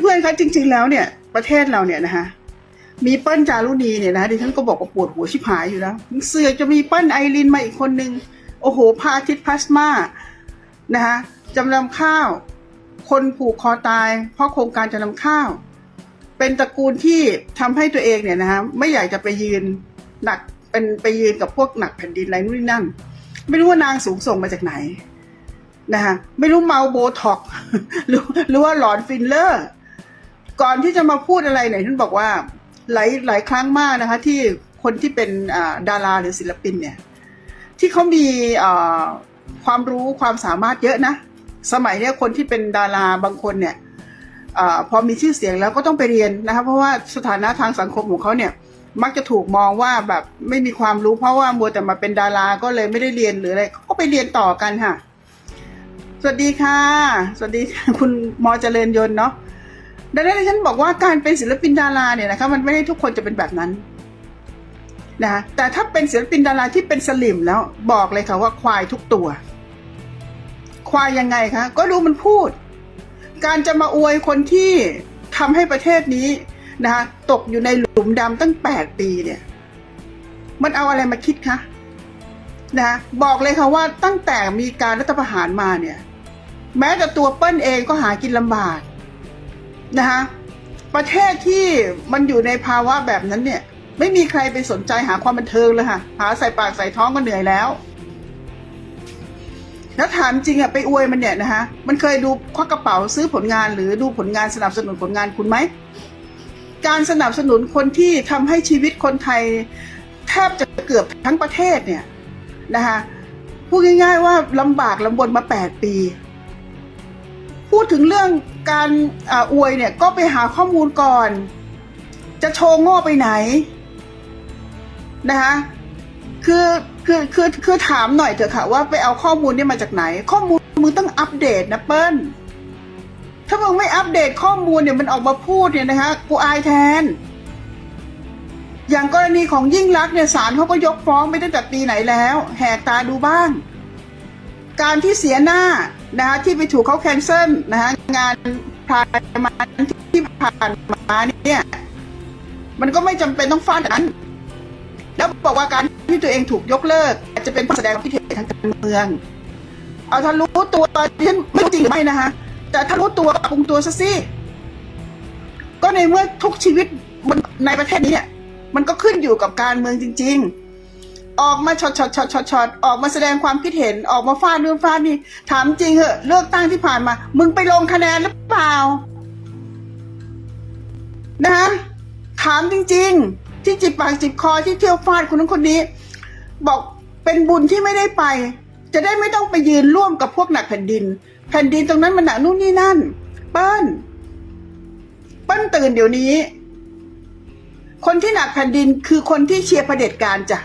เพื่อนๆคะจริง ๆ แล้วเนี่ยประเทศเราเนี่ยนะคะมีเปิ้ลจารุณีเนี่ยนะดิฉันก็บอกว่าปวดหัวชิบหายอยู่แล้วเสือจะมีเปิ้ลไอรินมาอีกคนนึงโอ้โหพาทิตย์พลาสมานะคะจำนำข้าว คนผูกคอตาย เพราะโครงการจำนำข้าว เป็นตระกูลที่ทำให้ตัวเองเนี่ยนะคะไม่อยากจะไปยืนหนักเป็นไปยืนกับพวกหนักแผ่นดินอะไรนู่นนี่นั่น ไม่รู้ว่านางสูงส่งมาจากไหนนะคะไม่รู้เมาโบท็อกหรือหรือว่าหลอนฟิลเลอร์ ก่อนที่จะมาพูดอะไรเนี่ยท่านบอกว่าหลายหลายครั้งมากนะคะ ที่คนที่เป็นดาราหรือศิลปินเนี่ย ที่เขามีความรู้ความสามารถเยอะนะ สมัยเนี้ยคนที่เป็นดาราบางคนเนี่ยอพอมีชื่อเสียงแล้วก็ต้องไปเรียนนะคะเพราะว่าสถานะทางสังคมของเขาเนี่ย มักจะถูกมองว่าแบบไม่มีความรู้เพราะว่ามัวแต่มาเป็นดาราก็เลยไม่ได้เรียนหรืออะไรก็ไปเรียนต่อกันค่ะ สวัสดีค่ะ สวัสดีคุณมอเจริญยนต์เนาะ ดังนั้นฉันบอกว่าการเป็นศิลปินดาราเนี่ยนะคะมันไม่ได้ทุกคนจะเป็นแบบนั้นนะคะแต่ถ้าเป็นศิลปินดาราที่เป็นสลิมแล้วบอกเลยค่ะว่าควายทุกตัว ควายยังไงคะก็ดูมันพูด การจะมาอวยคนที่ทำให้ประเทศนี้นะคะตกอยู่ในหลุมดำตั้งแปดปีเนี่ย มันเอาอะไรมาคิดคะนะบอกเลยค่ะว่าตั้งแต่มีการรัฐประหารมาเนี่ย แม้แต่ตัวเปิ้ลเองก็หากินลำบาก นะคะประเทศที่มันอยู่ในภาวะแบบนั้นเนี่ย ไม่มีใครไปสนใจหาความบันเทิงเลยค่ะ หาใส่ปากใส่ท้องก็เหนื่อยแล้ว แล้วถามจริงอะไปอวยมันเนี่ยนะคะมันเคยดูควักกระเป๋าซื้อผลงาน หรือดูผลงานสนับสนุนผลงานคุณไหมการสนับสนุนคนที่ทำให้ชีวิตคนไทย แทบจะเกือบทั้งประเทศเนี่ยนะคะพูดง่าย ๆ ว่าลำบากลำบนมาแปดปี พูดถึงเรื่อง การออวยเนี่ยก็ไปหาข้อมูลก่อน จะโชว์โง่ไปไหนนะคะคือคือคือคือถามหน่อยเถอะค่ะว่าไปเอาข้อมูลนี่มาจากไหน ข้อมูลมึงต้องอัปเดตนะเปิ้ลถ้ามึงไม่อัปเดตข้อมูลเนี่ยมันออกมาพูดเนี่ยนะคะกูอายแทน อย่างกรณีของยิ่งรักเนี่ยศาลเขาก็ยกฟ้องไปตั้งแต่ปีไหนแล้ว แหกตาดูบ้าง การที่เสียหน้า นะคะที่ไปถูกเขาแคนเซิลนะคะงานพรายมันที่ผ่านมาเนี่ย มันก็ไม่จำเป็นต้องฟาดนั้น แล้วบอกว่าการที่ตัวเองถูกยกเลิก อาจจะเป็นแสดงความคิดเห็นทางการเมือง เอาถ้ารู้ตัวที่ฉันไม่จริงหรือไม่นะคะแต่ถ้ารู้ตัวปรุงตัวซะสิก็ในเมื่อทุกชีวิตนในประเทศนี้เนี่ยมันก็ขึ้นอยู่กับการเมืองจริง ๆ ออกมาช็อตช็อตช็อตช็อตช็อตออกมาแสดงความคิดเห็นออกมาฟาดนู่นฟาดนี่ถามจริงเหอะเลือกตั้งที่ผ่านมา มึงไปลงคะแนนหรือเปล่านะคะถามจริง ๆ ที่จิบปากจิบคอที่เที่ยวฟาดคนนั้นคนนี้ บอกเป็นบุญที่ไม่ได้ไป จะได้ไม่ต้องไปยืนร่วมกับพวกหนักแผ่นดิน แผ่นดินตรงนั้นมันหนักนู่นนี่นั่น เปิ้ลเปิ้ลตื่นเดี๋ยวนี้ คนที่หนักแผ่นดินคือคนที่เชียร์เผด็จการจ้ะ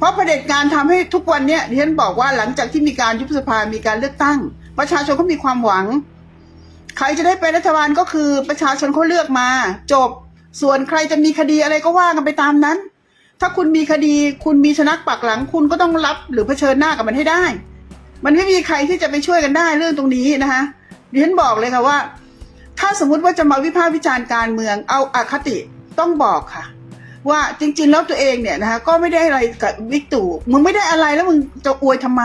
เพราะเผด็จการทำให้ทุกวันเนี้ยดิฉันบอกว่าหลังจากที่มีการยุบสภามีการเลือกตั้ง ประชาชนก็มีความหวัง ใครจะได้เป็นรัฐบาลก็คือประชาชนเขาเลือกมา จบส่วนใครจะมีคดีอะไรก็ว่ากันไปตามนั้น ถ้าคุณมีคดีคุณมีชนักปักหลัง คุณก็ต้องรับหรือเผชิญหน้ากับมันให้ได้ มันไม่มีใครที่จะไปช่วยกันได้เรื่องตรงนี้นะคะดิฉันบอกเลยค่ะว่า ถ้าสมมุติว่าจะมาวิพากษ์วิจารณ์การเมืองเอาอาคติต้องบอกค่ะ ว่าจริง ๆ แล้วตัวเองเนี่ยนะคะก็ไม่ได้อะไรกับวิกตู่มึงไม่ได้อะไรแล้วมึงจะอวยทำไม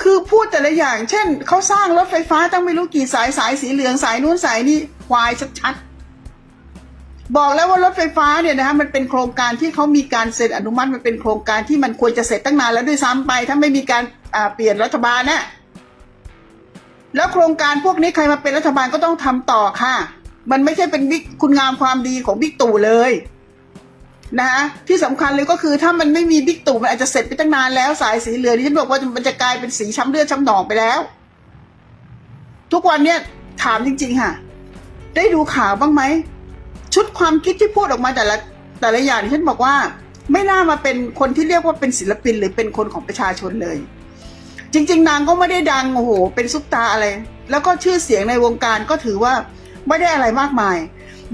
คือพูดแต่ละอย่าง เช่นเขาสร้างรถไฟฟ้าตั้งไม่รู้กี่สายสายสีเหลืองสายนู้นสายนี่ควายชัดๆบอกแล้วว่ารถไฟฟ้าเนี่ยนะคะมันเป็นโครงการที่เขามีการเซ็นอนุมัติมันเป็นโครงการที่มันควรจะเสร็จตั้งนานแล้วด้วยซ้ำไป ถ้าไม่มีการเปลี่ยนรัฐบาลนะแล้วโครงการพวกนี้ใครมาเป็นรัฐบาลก็ต้องทำต่อค่ะ มันไม่ใช่เป็นวิกคุณงามความดีของบิ๊กตู่เลยนะคะที่สำคัญเลยก็คือถ้ามันไม่มีบิ๊กตู่มันอาจจะเสร็จไปตั้งนานแล้วสายสีเหลืองที่ฉันบอกว่ามันจะกลายเป็นสีช้ำเลือดช้ำหนองไปแล้ว ทุกวันเนี้ยถามจริง ๆ ค่ะ ได้ดูข่าวบ้างไหม ชุดความคิดที่พูดออกมาแต่ละแต่ละอย่างที่ฉันบอกว่า ไม่น่ามาเป็นคนที่เรียกว่าเป็นศิลปินหรือเป็นคนของประชาชนเลย จริง ๆ นางก็ไม่ได้ดังโอ้โหเป็นซุปตาอะไร แล้วก็ชื่อเสียงในวงการก็ถือว่า ไม่ได้อะไรมากมาย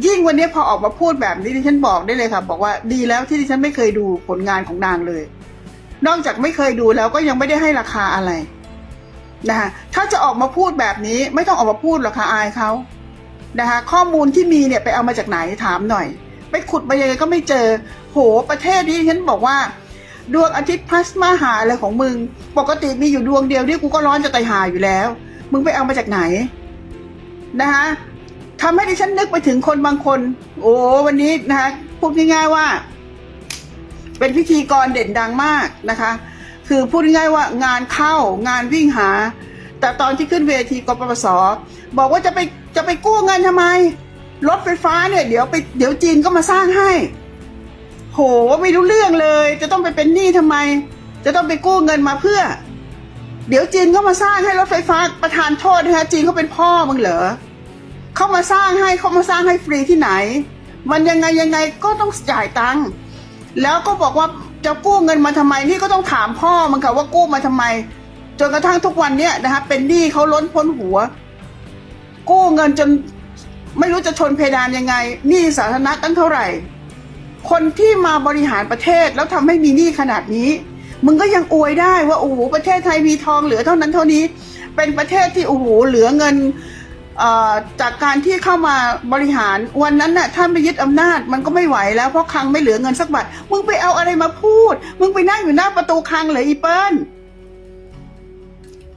ยิ่งวันนี้พอออกมาพูดแบบนี้ดิฉันบอกได้เลยค่ะ บอกว่าดีแล้วที่ดิฉันไม่เคยดูผลงานของนางเลย นอกจากไม่เคยดูแล้วก็ยังไม่ได้ให้ราคาอะไรนะคะถ้าจะออกมาพูดแบบนี้ไม่ต้องออกมาพูดหรอกค่ะอายเขานะคะข้อมูลที่มีเนี่ยไปเอามาจากไหนถามหน่อย ไปขุดมายังไงก็ไม่เจอ โหประเทศนี้ฉันบอกว่า ดวงอาทิตย์พลาสมาหาอะไรของมึง ปกติมีอยู่ดวงเดียวนี่กูก็ร้อนจะตายหาอยู่แล้ว มึงไปเอามาจากไหนนะคะ ทำให้ดิฉันนึกไปถึงคนบางคน โอ้วันนี้นะคะพูดง่ายๆว่า เป็นพิธีกรเด่นดังมากนะคะ คือพูดง่ายๆว่างานเข้างานวิ่งหา แต่ตอนที่ขึ้นเวทีกปปสบอกว่าจะไปจะไปกู้เงินทำไม รถไฟฟ้าเนี่ยเดี๋ยวไปเดี๋ยวจีนก็มาสร้างให้ โหไม่รู้เรื่องเลย จะต้องไปเป็นหนี้ทำไม จะต้องไปกู้เงินมาเพื่อ เดี๋ยวจีนก็มาสร้างให้รถไฟฟ้าประทานโทษนะคะจีนเขาเป็นพ่อมึงเหรอ เขามาสร้างให้เขามาสร้างให้ฟรีที่ไหน มันยังไงยังไงก็ต้องจ่ายตังค์แล้วก็บอกว่าจะกู้เงินมาทำไมนี่ก็ต้องถามพ่อมันค่ะว่ากู้มาทำไม จนกระทั่งทุกวันเนี้ยนะคะเป็นหนี้เขาล้นพ้นหัว กู้เงินจนไม่รู้จะชนเพดานยังไงหนี้สาธารณะตั้งเท่าไหร่ คนที่มาบริหารประเทศแล้วทำให้มีหนี้ขนาดนี้ มึงก็ยังอวยได้ว่าโอ้โหประเทศไทยมีทองเหลือเท่านั้นเท่านี้ เป็นประเทศที่โอ้โหเหลือเงิน จากการที่เข้ามาบริหารวันนั้นน่ะท่านไปยึดอำนาจมันก็ไม่ไหวแล้วเพราะคลังไม่เหลือเงินสักบาทมึงไปเอาอะไรมาพูด มึงไปนั่งอยู่หน้าประตูคลังเหรออีเปิ้ล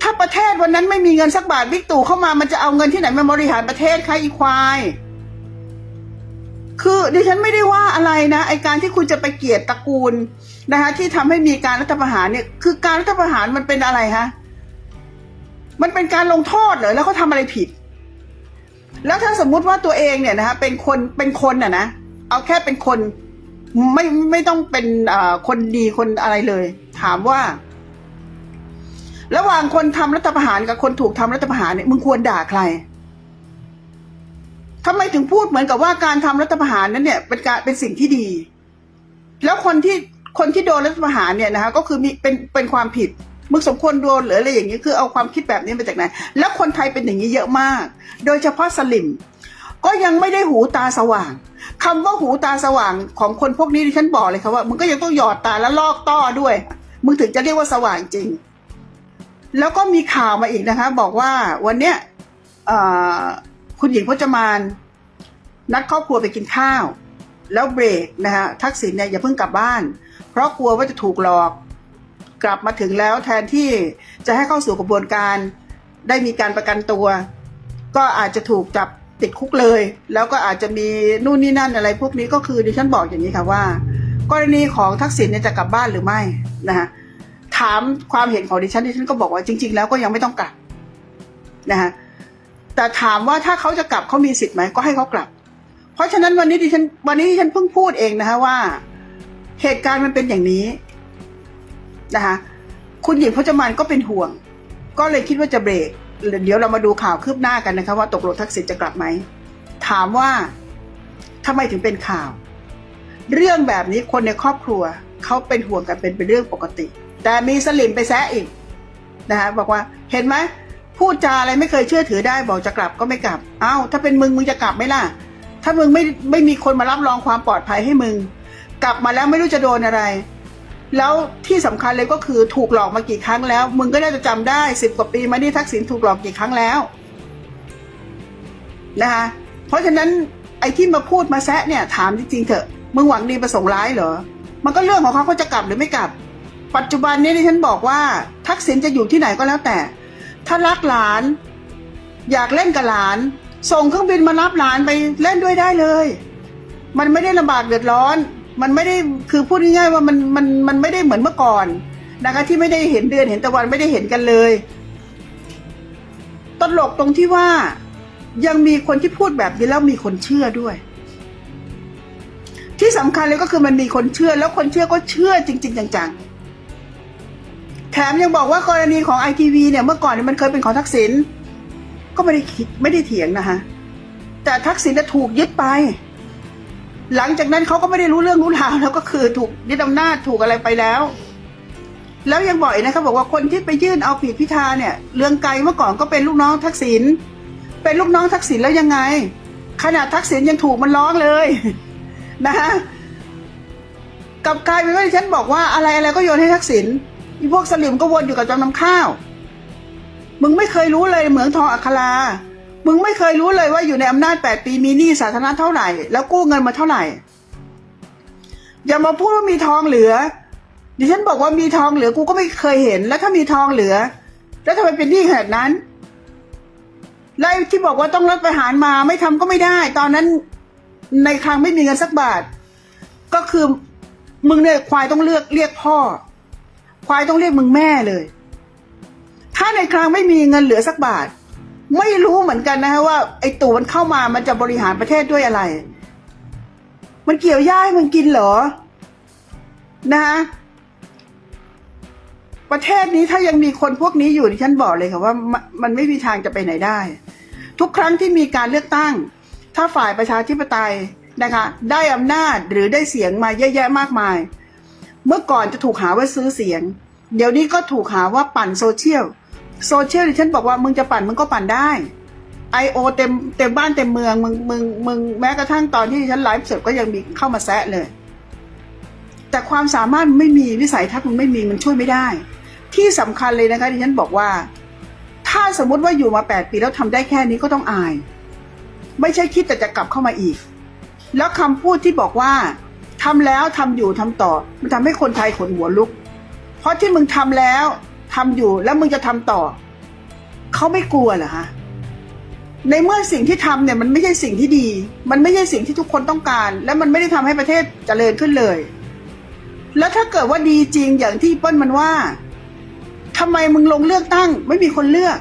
ถ้าประเทศวันนั้นไม่มีเงินสักบาทบิ๊กตู่เข้ามามันจะเอาเงินที่ไหนมาบริหารประเทศคะอีควายคือดิฉันไม่ได้ว่าอะไรนะไอการที่คุณจะไปเกลียดตระกูลนะคะที่ทำให้มีการรัฐประหารเนี่ย คือการรัฐประหารมันเป็นอะไรฮะมันเป็นการลงโทษเหรอแล้วเขาทำอะไรผิด แล้วถ้าสมมุติว่าตัวเองเนี่ยนะคะเป็นคนเป็นคนอะนะเอาแค่เป็นคนไม่ไม่ต้องเป็นคนดีคนอะไรเลย ถามว่า ระหว่างคนทำรัฐประหารกับคนถูกทำรัฐประหารเนี่ยมึงควรด่าใครทำไมถึงพูดเหมือนกับว่าการทำรัฐประหารนั้นเนี่ย เป็นการเป็นสิ่งที่ดี แล้วคนที่คนที่โดนรัฐประหารเนี่ยนะคะก็คือมีเป็นเป็นความผิด มึงสมควรโดนหรืออะไรอย่างนี้คือเอาความคิดแบบนี้มาจากไหน แล้วคนไทยเป็นอย่างนี้เยอะมาก โดยเฉพาะสลิมก็ยังไม่ได้หูตาสว่างคำว่าหูตาสว่างของคนพวกนี้ที่ฉันบอกเลยค่ะว่ามึงก็ยังต้องหยอดตาแล้วลอกต้อด้วย มึงถึงจะเรียกว่าสว่างจริง แล้วก็มีข่าวมาอีกนะคะ บอกว่าวันเนี้ยคุณหญิงพจมานนัดครอบครัวไปกินข้าว แล้วเบรกนะคะทักษิณเนี่ยอย่าเพิ่งกลับบ้าน เพราะกลัวว่าจะถูกหลอก กลับมาถึงแล้วแทนที่จะให้เข้าสู่กระบวนการได้มีการประกันตัว ก็อาจจะถูกจับติดคุกเลย แล้วก็อาจจะมีนู่นนี่นั่นอะไร พวกนี้ก็คือดิฉันบอกอย่างนี้ค่ะว่า กรณีของทักษิณเนี่ยจะกลับบ้านหรือไม่นะคะถามความเห็นของดิฉันดิฉันก็บอกว่าจริง ๆ แล้วก็ยังไม่ต้องกลับนะคะแต่ถามว่าถ้าเขาจะกลับเขามีสิทธิ์ไหมก็ให้เขากลับ เพราะฉะนั้นวันนี้ดิฉันวันนี้ดิฉันเพิ่งพูดเองนะคะว่า เหตุการณ์มันเป็นอย่างนี้ นะคะ คุณหญิงพจมานก็เป็นห่วง ก็เลยคิดว่าจะเบรก เดี๋ยวเรามาดูข่าวคืบหน้ากันนะคะว่าตกลงทักษิณจะกลับไหม ถามว่าทำไมถึงเป็นข่าว เรื่องแบบนี้คนในครอบครัวเขาเป็นห่วงกันเป็นเป็นเรื่องปกติ แต่มีสลิมไปแซะอีกนะคะบอกว่าเห็นไหมพูดจาอะไรไม่เคยเชื่อถือได้บอกจะกลับก็ไม่กลับ เอ้า ถ้าเป็นมึงมึงจะกลับไหมล่ะ ถ้ามึงไม่ไม่มีคนมารับรองความปลอดภัยให้มึง กลับมาแล้วไม่รู้จะโดนอะไร แล้วที่สำคัญเลยก็คือถูกหลอกมากี่ครั้งแล้ว มึงก็น่าจะจำได้สิบกว่าปีมานี่ทักษิณถูกหลอกกี่ครั้งแล้วนะคะเพราะฉะนั้นไอ้ที่มาพูดมาแซะเนี่ยถามจริงๆเถอะมึงหวังดีประสงค์ร้ายเหรอ มันก็เรื่องของเขาเขาจะกลับหรือไม่กลับ ปัจจุบันนี้ที่ฉันบอกว่า ทักษิณจะอยู่ที่ไหนก็แล้วแต่ ถ้ารักหลาน อยากเล่นกับหลาน ส่งเครื่องบินมารับหลานไปเล่นด้วยได้เลย มันไม่ได้ลำบากเดือดร้อน มันไม่ได้คือพูดง่ายๆว่ามันมันมันไม่ได้เหมือนเมื่อก่อนนะคะที่ไม่ได้เห็นเดือนเห็นตะวันไม่ได้เห็นกันเลย ตลกตรงที่ว่ายังมีคนที่พูดแบบนี้แล้วมีคนเชื่อด้วย ที่สำคัญเลยก็คือมันมีคนเชื่อ แล้วคนเชื่อก็เชื่อจริง ๆ จังๆ แถมยังบอกว่ากรณีของไอทีวีเนี่ยเมื่อก่อนเนี่ยมันเคยเป็นของทักษิณก็ไม่ได้คิดไม่ได้เถียงนะคะแต่ทักษิณจะถูกยึดไป หลังจากนั้นเขาก็ไม่ได้รู้เรื่องรู้ราวแล้วก็คือถูกยึดอำนาจถูกอะไรไปแล้ว แล้วยังบอกอีกนะครับบอกว่าคนที่ไปยื่นเอาผิดพิธาเนี่ยเรื่องไกลเมื่อก่อนก็เป็นลูกน้องทักษิณเป็นลูกน้องทักษิณแล้วยังไง ขนาดทักษิณยังถูกมันร้องเลยนะคะกับกลายเป็นว่าฉันบอกว่าอะไรอะไรก็โยนให้ทักษิณอีพวกสลิมก็วนอยู่กับจำนำข้าว มึงไม่เคยรู้เลยเหมืองทองอัครา มึงไม่เคยรู้เลยว่าอยู่ในอำนาจแปดปีมีหนี้สาธารณะเท่าไหร่ แล้วกู้เงินมาเท่าไหร่ อย่ามาพูดว่ามีทองเหลือ ดิฉันบอกว่ามีทองเหลือกูก็ไม่เคยเห็น แล้วถ้ามีทองเหลือ แล้วทำไมเป็นหนี้ขนาดนั้นแล้วไอ้ที่บอกว่าต้องรัฐประหารมาไม่ทำก็ไม่ได้ ตอนนั้นในคลังไม่มีเงินสักบาท ก็คือมึงเนี่ยควายต้องเลือกเรียกพ่อ ควายต้องเรียกมึงแม่เลย ถ้าในคลังไม่มีเงินเหลือสักบาท ไม่รู้เหมือนกันนะฮะว่าไอ้ตู่มันเข้ามามันจะบริหารประเทศด้วยอะไร มันเกี่ยวย่าให้มึงกินเหรอ นะฮะประเทศนี้ถ้ายังมีคนพวกนี้อยู่ดิฉันบอกเลยค่ะว่ามมันไม่มีทางจะไปไหนได้ ทุกครั้งที่มีการเลือกตั้ง ถ้าฝ่ายประชาธิปไตยนะคะ ได้อำนาจหรือได้เสียงมาเยอะแยะมากมาย เมื่อก่อนจะถูกหาว่าซื้อเสียง เดี๋ยวนี้ก็ถูกหาว่าปั่นโซเชียล โซเชียลดิฉันบอกว่ามึงจะปั่นมึงก็ปั่นได้ไอโอเต็มเต็มบ้านเต็มเมืองมึงมึงมึงแม้กระทั่งตอนที่ดิฉันไลฟ์สดก็ยังมีเข้ามาแซะเลย แต่ความสามารถมันไม่มีวิสัยทัศน์มันไม่มีมันช่วยไม่ได้ ที่สำคัญเลยนะคะดิฉันบอกว่า ถ้าสมมติว่าอยู่มาแปดปีแล้วทำได้แค่นี้ก็ต้องอาย ไม่ใช่คิดแต่จะกลับเข้ามาอีก แล้วคำพูดที่บอกว่าทำแล้วทำอยู่ทำต่อ มันทำให้คนไทยขนหัวลุก เพราะที่มึงทำแล้ว ทำอยู่แล้วมึงจะทำต่อ เขาไม่กลัวเหรอฮะในเมื่อสิ่งที่ทำเนี่ยมันไม่ใช่สิ่งที่ดี มันไม่ใช่สิ่งที่ทุกคนต้องการ และมันไม่ได้ทำให้ประเทศเจริญขึ้นเลย แล้วถ้าเกิดว่าดีจริงอย่างที่เปิ้ลมันว่าทำไมมึงลงเลือกตั้ง ไม่มีคนเลือก